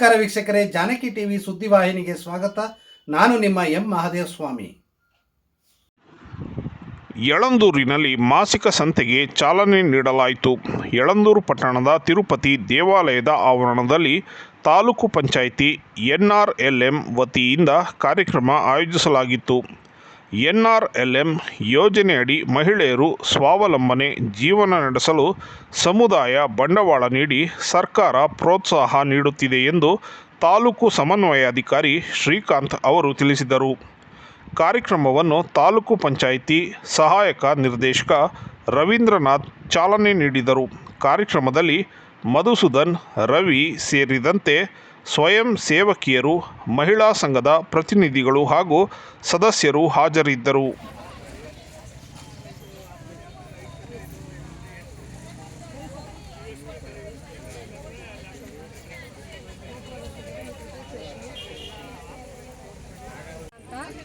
ನಮಸ್ಕಾರ ವೀಕ್ಷಕರೇ, ಜಾನಕಿ ಟಿವಿ ಸುದ್ದಿವಾಹಿನಿಗೆ ಸ್ವಾಗತ. ನಾನು ನಿಮ್ಮ ಎಂ ಮಹಾದೇವ ಸ್ವಾಮಿ ಯಳಂದೂರಿನಲ್ಲಿ ಮಾಸಿಕ ಸಂತೆಗೆ ಚಾಲನೆ ನೀಡಲಾಯಿತು. ಯಳಂದೂರು ಪಟ್ಟಣದ ತಿರುಪತಿ ದೇವಾಲಯದ ಆವರಣದಲ್ಲಿ ತಾಲೂಕು ಪಂಚಾಯಿತಿ ಎನ್ಆರ್ಎಲ್ಎಂ ವತಿಯಿಂದ ಕಾರ್ಯಕ್ರಮ ಆಯೋಜಿಸಲಾಗಿತ್ತು. ಎನ್ಆರ್ಎಲ್ಎಂ ಯೋಜನೆಯಡಿ ಮಹಿಳೆಯರು ಸ್ವಾವಲಂಬನೆ ಜೀವನ ನಡೆಸಲು ಸಮುದಾಯ ಬಂಡವಾಳ ನೀಡಿ ಸರ್ಕಾರ ಪ್ರೋತ್ಸಾಹ ನೀಡುತ್ತಿದೆ ಎಂದು ತಾಲೂಕು ಸಮನ್ವಯಾಧಿಕಾರಿ ಶ್ರೀಕಾಂತ್ ಅವರು ತಿಳಿಸಿದರು. ಕಾರ್ಯಕ್ರಮವನ್ನು ತಾಲೂಕು ಪಂಚಾಯಿತಿ ಸಹಾಯಕ ನಿರ್ದೇಶಕ ರವೀಂದ್ರನಾಥ್ ಚಾಲನೆ ನೀಡಿದರು. ಕಾರ್ಯಕ್ರಮದಲ್ಲಿ ಮಧುಸೂದನ್, ರವಿ ಸೇರಿದಂತೆ ಸ್ವಯಂ ಸೇವಕಿಯರು ಮಹಿಳಾ ಸಂಘದ ಪ್ರತಿನಿಧಿಗಳು ಹಾಗೂ ಸದಸ್ಯರು ಹಾಜರಿದ್ದರು.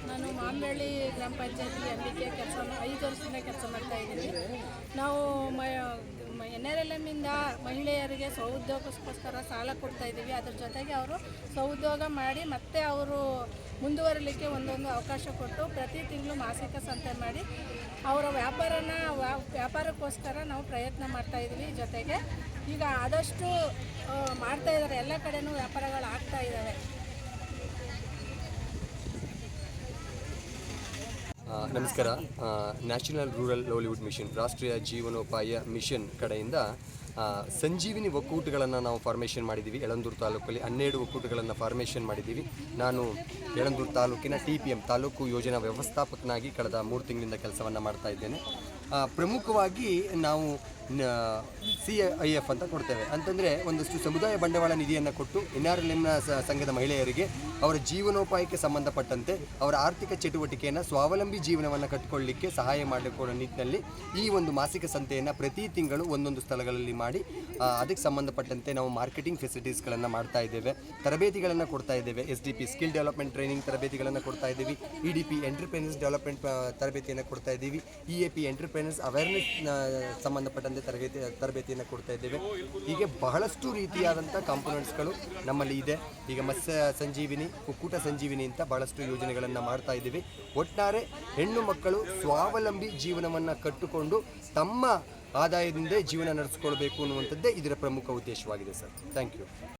ನಾನು ಮಾಂಬಳ್ಳಿ ಗ್ರಾಮ ಪಂಚಾಯತಿ ಕೆ ಕೆಲಸ ಐದು ವರ್ಷದಿಂದ ಕೆಲಸ ಮಾಡ್ತಾ ಇದ್ದೀನಿ. ನಾವು ಮ ಎನ್ ಆರ್ ಎಲ್ ಎಮ್ಮಿಂದ ಮಹಿಳೆಯರಿಗೆ ಸ್ವಉದ್ಯೋಗಕ್ಕೋಸ್ಕರ ಸಾಲ ಕೊಡ್ತಾ ಇದ್ದೀವಿ. ಅದ್ರ ಜೊತೆಗೆ ಅವರು ಸ್ವಉದ್ಯೋಗ ಮಾಡಿ ಮತ್ತೆ ಅವರು ಮುಂದುವರಲಿಕ್ಕೆ ಒಂದೊಂದು ಅವಕಾಶ ಕೊಟ್ಟು ಪ್ರತಿ ತಿಂಗಳು ಮಾಸಿಕ ಸಂತೆ ಮಾಡಿ ಅವರ ವ್ಯಾಪಾರನ ವ್ಯಾ- ವ್ಯಾಪಾರಕ್ಕೋಸ್ಕರ ನಾವು ಪ್ರಯತ್ನ ಮಾಡ್ತಾ ಇದ್ದೀವಿ. ಜೊತೆಗೆ ಈಗ ಆದಷ್ಟು ಮಾಡ್ತಾ ಇದ್ದಾರೆ. ಎಲ್ಲ ಕಡೆಯೂ ವ್ಯಾಪಾರಗಳು ಆಗ್ತಾ ಇದ್ದಾವೆ. ನಮಸ್ಕಾರ. ನ್ಯಾಷನಲ್ ರೂರಲ್ ಲೋಲಿವುಡ್ ಮಿಷನ್ ರಾಷ್ಟ್ರೀಯ ಜೀವನೋಪಾಯ ಮಿಷನ್ ಕಡೆಯಿಂದ ಸಂಜೀವಿನಿ ಒಕ್ಕೂಟಗಳನ್ನು ನಾವು ಫಾರ್ಮೇಷನ್ ಮಾಡಿದ್ದೀವಿ. ಯಳಂದೂರು ತಾಲೂಕಲ್ಲಿ ಹನ್ನೆರಡು ಒಕ್ಕೂಟಗಳನ್ನು ಫಾರ್ಮೇಷನ್ ಮಾಡಿದ್ದೀವಿ. ನಾನು ಯಳಂದೂರು ತಾಲೂಕಿನ ಟಿ ಪಿ ಎಂ ತಾಲೂಕು ಯೋಜನಾ ವ್ಯವಸ್ಥಾಪಕನಾಗಿ ಕಳೆದ ಮೂರು ತಿಂಗಳಿಂದ ಕೆಲಸವನ್ನು ಮಾಡ್ತಾ ಇದ್ದೇನೆ. ಪ್ರಮುಖವಾಗಿ ನಾವು ಸಿ ಐ ಎಫ್ ಅಂತ ಕೊಡ್ತೇವೆ. ಅಂತಂದರೆ ಒಂದಷ್ಟು ಸಮುದಾಯ ಬಂಡವಾಳ ನಿಧಿಯನ್ನು ಕೊಟ್ಟು ಎನ್ ಆರ್ ಎಲ್ ಎಮ್ನ ಸಂಘದ ಮಹಿಳೆಯರಿಗೆ ಅವರ ಜೀವನೋಪಾಯಕ್ಕೆ ಸಂಬಂಧಪಟ್ಟಂತೆ ಅವರ ಆರ್ಥಿಕ ಚಟುವಟಿಕೆಯನ್ನು ಸ್ವಾವಲಂಬಿ ಜೀವನವನ್ನು ಕಟ್ಟಿಕೊಳ್ಳಲಿಕ್ಕೆ ಸಹಾಯ ಮಾಡಿಕೊಳ್ಳೋ ನಿಟ್ಟಿನಲ್ಲಿ ಈ ಒಂದು ಮಾಸಿಕ ಸಂತೆಯನ್ನು ಪ್ರತಿ ತಿಂಗಳು ಒಂದೊಂದು ಸ್ಥಳಗಳಲ್ಲಿ ಮಾಡಿ ಅದಕ್ಕೆ ಸಂಬಂಧಪಟ್ಟಂತೆ ನಾವು ಮಾರ್ಕೆಟಿಂಗ್ ಫೆಸಿಲಿಟೀಸ್ಗಳನ್ನು ಮಾಡ್ತಾ ಇದ್ದೇವೆ. ತರಬೇತಿಗಳನ್ನು ಕೊಡ್ತಾ ಇದ್ದೇವೆ. S D P skill development training ತರಬೇತಿಗಳನ್ನು ಕೊಡ್ತಾ ಇದ್ದೀವಿ. E D P entrepreneurs development ತರಬೇತಿಯನ್ನು ಕೊಡ್ತಾ ಇದ್ದೀವಿ. E A P entrepreneurs awareness ಸಂಬಂಧಪಟ್ಟಂತೆ ತರಬೇತಿ, ತರಬೇತಿಯನ್ನು ಕೊಡ್ತಾ ಇದ್ದೇವೆ. ಹೀಗೆ ಬಹಳಷ್ಟು ರೀತಿಯಾದಂಥ ಕಾಂಪೊನೆಂಟ್ಸ್ಗಳು ನಮ್ಮಲ್ಲಿ ಇದೆ. ಈಗ ಮತ್ಸ್ಯ ಸಂಜೀವಿನಿ, ಕುಕ್ಕುಟ ಸಂಜೀವಿನಿ ಅಂತ ಬಹಳಷ್ಟು ಯೋಜನೆಗಳನ್ನು ಮಾಡ್ತಾ ಇದ್ದೀವಿ. ಒಟ್ಟಾರೆ ಹೆಣ್ಣು ಮಕ್ಕಳು ಸ್ವಾವಲಂಬಿ ಜೀವನವನ್ನು ಕಟ್ಟಿಕೊಂಡು ತಮ್ಮ ಆದಾಯದಿಂದ ಜೀವನ ನಡೆಸ್ಕೊಳ್ಬೇಕು ಅನ್ನುವಂಥದ್ದೇ ಇದರ ಪ್ರಮುಖ ಉದ್ದೇಶವಾಗಿದೆ ಸರ್. Thank you